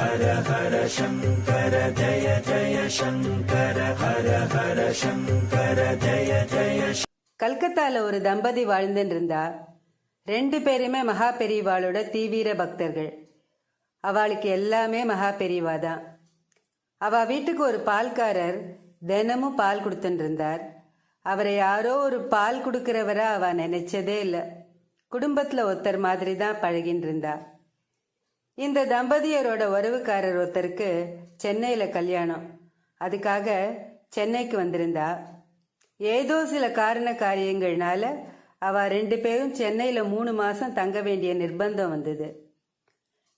ஹர ஹர சங்கர ஜய ஜய சங்கர ஹர ஹர சங்கர ஜய ஜய கல்கத்தால ஒரு தம்பதி வாழ்ந்துட்டு இருந்தா ரெண்டு பேருமே மகா பெரியவாளோட தீவிர பக்தர்கள். அவளுக்கு எல்லாமே மகா பெரியவா தான். அவ வீட்டுக்கு ஒரு பால்காரர் தினமும் பால் கொடுத்துட்டு இருந்தார் அவரை யாரோ ஒரு பால் கொடுக்கிறவரா அவ நினைச்சதே இல்லை. குடும்பத்துல ஒருத்தர் மாதிரி தான் பழகின்னு இருந்தா இந்த தம்பதியரோட உறவுக்காரர் ஒருத்தருக்கு சென்னையில் கல்யாணம். அதுக்காக சென்னைக்கு வந்திருந்தா. ஏதோ சில காரண காரியங்கள்னால அவ ரெண்டு பேரும் சென்னையில் மூணு மாதம் தங்க வேண்டிய நிர்பந்தம் வந்தது.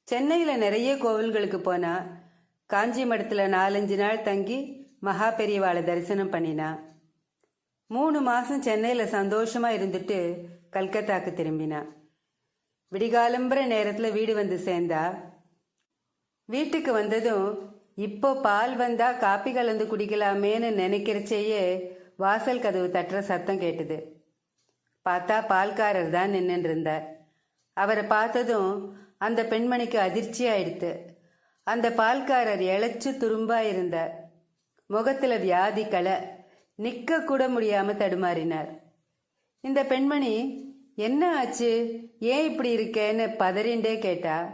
சென்னையில் நிறைய கோவில்களுக்கு போனா காஞ்சி மடத்தில் நாலஞ்சு நாள் தங்கி மகா பெரியவாளை தரிசனம் பண்ணினா. மூணு மாதம் சென்னையில் சந்தோஷமாக இருந்துட்டு கல்கத்தாக்கு திரும்பினான் விடிகாலம்புற நேரத்துல வீடு வந்து சேர்ந்தா? வீட்டுக்கு வந்ததும் இப்போ பால் வந்தா காப்பி கலந்து குடிக்கலாமேன்னு நினைக்கிறச்சேயே வாசல் கதவு தட்டுற சத்தம் கேட்டுது. பார்த்தா பால்காரர் தான் நின்னுட்டு இருந்தார். அவரை பார்த்ததும் அந்த பெண்மணிக்கு அதிர்ச்சி ஆயிடுத்து. அந்த பால்காரர் இழைச்சு துரும்பா இருந்தார். முகத்துல வியாதி களை நிக்க கூட முடியாம தடுமாறினார். இந்த பெண்மணி என்ன ஆச்சு? ஏன் இப்படி இருக்கேன்னு பதறிண்டே கேட்டா.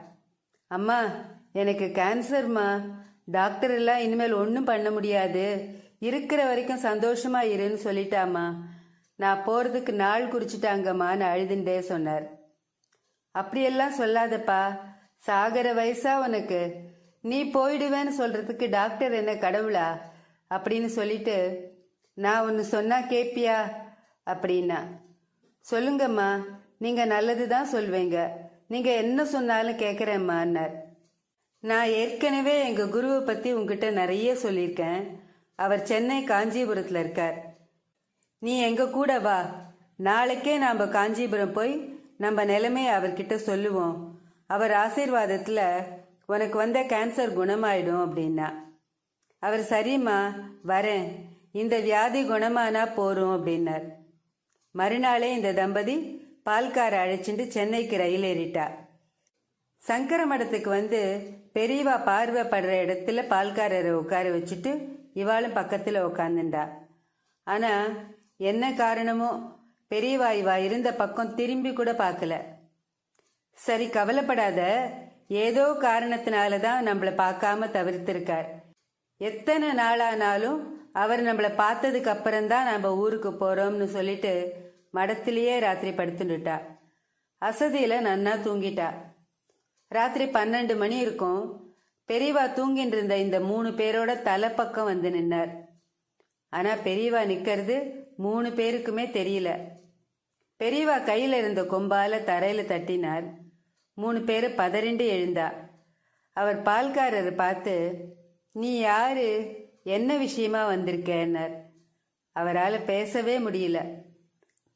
அம்மா எனக்கு கேன்சர்மா டாக்டர் எல்லாம் இனிமேல் ஒன்றும் பண்ண முடியாது. இருக்கிற வரைக்கும் சந்தோஷமா இருன்னு சொல்லிட்டாம்மா. நான் போறதுக்கு நாள் குறிச்சிட்டாங்கம்மான்னு அழுதுண்டே சொன்னார். அப்படியெல்லாம் சொல்லாதப்பா. சாகர வயசா உனக்கு. நீ போயிடுவேன்னு சொல்றதுக்கு டாக்டர் என்ன கடவுளா? அப்படின்னு சொல்லிட்டு நான் ஒன்று சொன்னா கேப்பியா? அப்படின்னா சொல்லுங்கம்மா. நீங்க நல்லது தான் சொல்வீங்க. நீங்க என்ன சொன்னாலும் கேட்குறேம்மான்னார் நான் ஏற்கனவே எங்க குருவை பத்தி உங்ககிட்ட நிறைய சொல்லியிருக்கேன். அவர் சென்னை காஞ்சிபுரத்தில் இருக்கார். நீ எங்க கூட வா. நாளைக்கே நாம் காஞ்சிபுரம் போய் நம்ம நிலைமையை அவர்கிட்ட சொல்லுவோம். அவர் ஆசீர்வாதத்தில் உனக்கு வந்த கேன்சர் குணமாயிடும் அப்படின்னா. அவர் சரிம்மா வரேன். இந்த வியாதி குணமானா போறோம் அப்படின்னார். மறுநாளே இந்த தம்பதி பால்கார அழைச்சிட்டு சென்னைக்கு ரயில் ஏறிட்டா. சங்கர மடத்துக்கு வந்து பெரியவா பார்வைப்படுற இடத்துல பால்காரரை உட்கார வச்சுட்டு இவாளும் பக்கத்தில் உட்காந்துண்டா ஆனால் என்ன காரணமோ பெரியவா இவா இருந்த பக்கம் திரும்பி கூட பார்க்கல சரி கவலைப்படாத. ஏதோ காரணத்தினால தான் நம்மளை பார்க்காம தவிர்த்திருக்கார். எத்தனை நாளானாலும் அவர் நம்மளை பார்த்ததுக்கு அப்புறம்தான் நம்ம ஊருக்கு போறோம்னு சொல்லிட்டு மடத்திலேயே ராத்திரி படுத்துட்டுட்டா. அசதியில நன்னா தூங்கிட்டா. ராத்திரி பன்னெண்டு மணி இருக்கும். பெரியவா தூங்கிட்டு இருந்த இந்த மூணு பேரோட தலைப்பக்கம் வந்து நின்னார். ஆனா பெரியவா நிக்கிறது மூணு பேருக்குமே தெரியல. பெரியவா கையில இருந்த கொம்பால தரையில தட்டினார். மூணு பேர் பதறிண்டு எழுந்தா. அவர் பால்காரர் பார்த்து நீ யாரு? என்ன விஷயமா வந்திருக்கேன்னார். அவரால் பேசவே முடியல.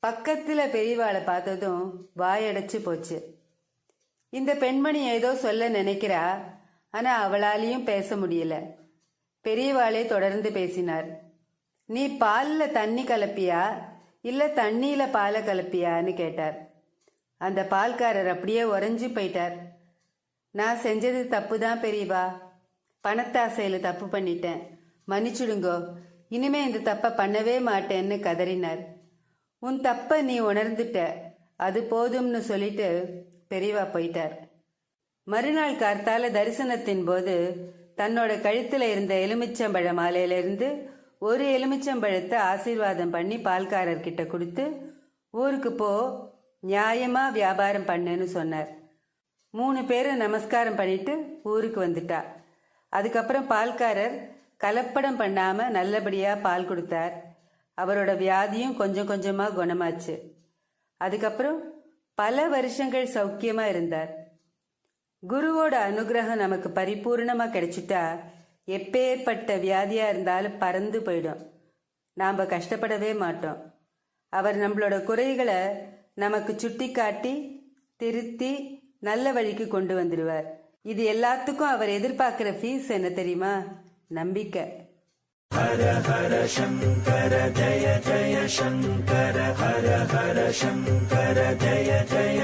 பக்கத்தில் பெரியவாளை பார்த்ததும் வாயடைச்சு போச்சு. இந்த பெண்மணி ஏதோ சொல்ல நினைக்கிறா ஆனால் அவளாலையும் பேச முடியல. பெரியவாளே தொடர்ந்து பேசினார். நீ பாலில் தண்ணி கலப்பியா? இல்லை தண்ணியில் பாலை கலப்பியான்னு கேட்டார். அந்த பால்காரர் அப்படியே உறைஞ்சி போயிட்டார். நான் செஞ்சது தப்பு தான் பெரியவா? பணத்தாசையில தப்பு பண்ணிட்டேன். மன்னிச்சுடுங்கோ. இனிமே இந்த தப்பை பண்ணவே மாட்டேன்னு கதறினார். உன் தப்ப நீ உணர்ந்துட்ட. அது போதும்னு சொல்லிட்டு பெரியவா போயிட்டார். மறுநாள் கார்த்தால தரிசனத்தின் போது தன்னோட கழுத்துல இருந்த எலுமிச்சம்பழ மாலையிலிருந்து ஒரு எலுமிச்சம்பழத்தை ஆசீர்வாதம் பண்ணி பால்காரர் கிட்ட கொடுத்து ஊருக்கு போ நியாயமா வியாபாரம் பண்ணுன்னு சொன்னார். மூணு பேரை நமஸ்காரம் பண்ணிட்டு ஊருக்கு வந்துட்டா. அதுக்கப்புறம் பால்காரர் கலப்படம் பண்ணாமல் நல்லபடியாக பால் கொடுத்தார். அவரோட வியாதியும் கொஞ்சம் கொஞ்சமாக குணமாச்சு. அதுக்கப்புறம் பல வருஷங்கள் சௌக்கியமாக இருந்தார். குருவோட அனுகிரகம் நமக்கு பரிபூர்ணமாக கிடைச்சிட்டா எப்பேற்பட்ட வியாதியாக இருந்தாலும் பறந்து போயிடும். நாம் கஷ்டப்படவே மாட்டோம். அவர் நம்மளோட குறைகளை நமக்கு சுட்டி காட்டி திருத்தி நல்ல வழிக்கு கொண்டு வந்துடுவார். இது எல்லாத்துக்கும் அவர் எதிர்பார்க்கிற ஃபீஸ் என்ன தெரியுமா? நம்பிக்கை. ஹர ஹர சங்கர ஜய ஜய சங்கர ஹர ஹர சங்கர ஜய ஜய